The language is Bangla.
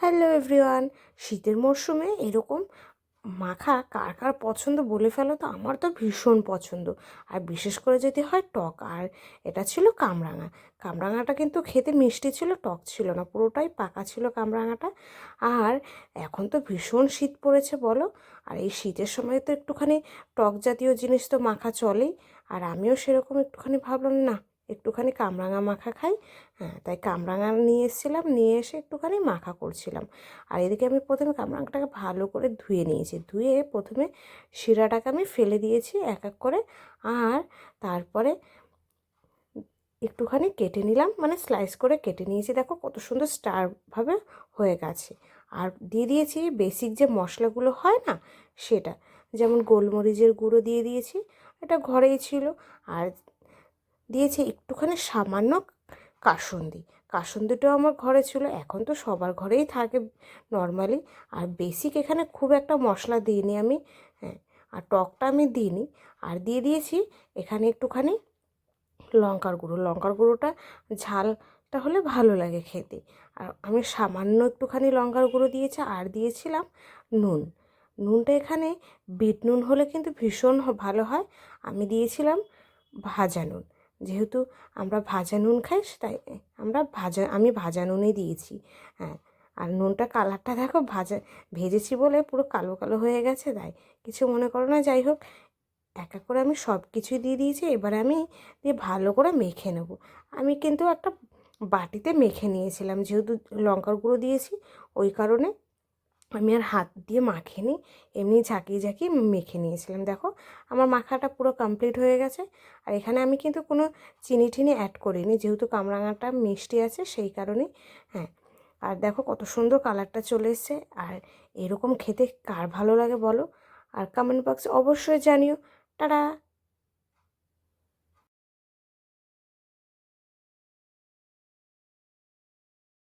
হ্যালো এভরিওয়ান শীতের মরশুমে এরকম মাখা কার কার পছন্দ বলে ফেলো তো আমার তো ভীষণ পছন্দ। আর বিশেষ করে যদি হয় টক, আর এটা ছিল কামরাঙা। কামরাঙাটা কিন্তু খেতে মিষ্টি ছিল, টক ছিল না, পুরোটাই পাকা ছিল কামরাঙাটা। আর এখন তো ভীষণ শীত পড়েছে বলো, আর এই শীতের সময় তো একটুখানি টক জাতীয় জিনিস তো মাখা চলেই। আর আমিও সেরকম একটুখানি ভাবলাম, না একটুখানি কামরাঙা মাখা খাই হ্যাঁ তাই কামরাঙা নিয়ে এসেছিলাম, নিয়ে এসে একটুখানি মাখা করছিলাম। আর এদিকে আমি প্রথমে কামরাঙাটাকে ভালো করে ধুয়ে নিয়েছি। ধুয়ে প্রথমে শিরাটাকে আমি ফেলে দিয়েছি এক এক করে, আর তারপরে একটুখানি কেটে নিলাম মানে স্লাইস করে কেটে নিয়েছি। দেখো কত সুন্দর স্টারভাবে হয়ে গেছে। আর দিয়ে দিয়েছি বেসিক যে মশলাগুলো হয় না, সেটা। যেমন গোলমরিচের গুঁড়ো দিয়ে দিয়েছি, এটা ঘরেই ছিল। আর দিয়েছি একটুখানি সামান্য কাসুন্দি। কাসুন্দিটাও আমার ঘরে ছিল, এখন তো সবার ঘরেই থাকে নর্মালি আর বেসিক এখানে খুব একটা মশলা দিইনি আমি হ্যাঁ আর টকটা আমি দিইনি। আর দিয়ে দিয়েছি এখানে একটুখানি লঙ্কার গুঁড়ো। লঙ্কার গুঁড়োটা ঝালটা হলে ভালো লাগে খেতে। আর আমি সামান্য একটুখানি লঙ্কার গুঁড়ো দিয়েছি আর দিয়েছিলাম নুন। নুনটা এখানে বিট নুন হলে কিন্তু ভীষণ ভালো হয়। আমি দিয়েছিলাম ভাজা নুন। যেহেতু আমরা ভাজা নুন খাই, তাই আমরা ভাজা, আমি ভাজা নুনই দিয়েছি। হ্যাঁ আর নুনটা কালারটা দেখো ভাজা, ভেজেছি বলে পুরো কালো কালো হয়ে গেছে, তাই কিছু মনে করো না। যাই হোক, এক এক করে আমি সব কিছুই দিয়ে দিয়েছি, এবার আমি দিয়ে ভালো করে মেখে নেব। আমি কিন্তু একটা বাটিতে মেখে নিয়েছিলাম, যেহেতু লঙ্কার গুঁড়ো দিয়েছি, ওই কারণে আমি আর হাত দিয়ে মাখিনি, এমনি ঝাঁকিয়ে ঝাঁকিয়ে মেখে নিয়েছিলাম। দেখো, আমার মাখাটা পুরো কমপ্লিট হয়ে গেছে। আর এখানে আমি কিন্তু কোনো চিনি টিনি অ্যাড করিনি, যেহেতু কামরাঙাটা মিষ্টি আছে সেই কারণেই হ্যাঁ। আর দেখো, কত সুন্দর কালারটা চলে এসছে। আর এরকম খেতে কার ভালো লাগে বলো? আর কমেন্ট বক্সে অবশ্যই জানিও। টাটা!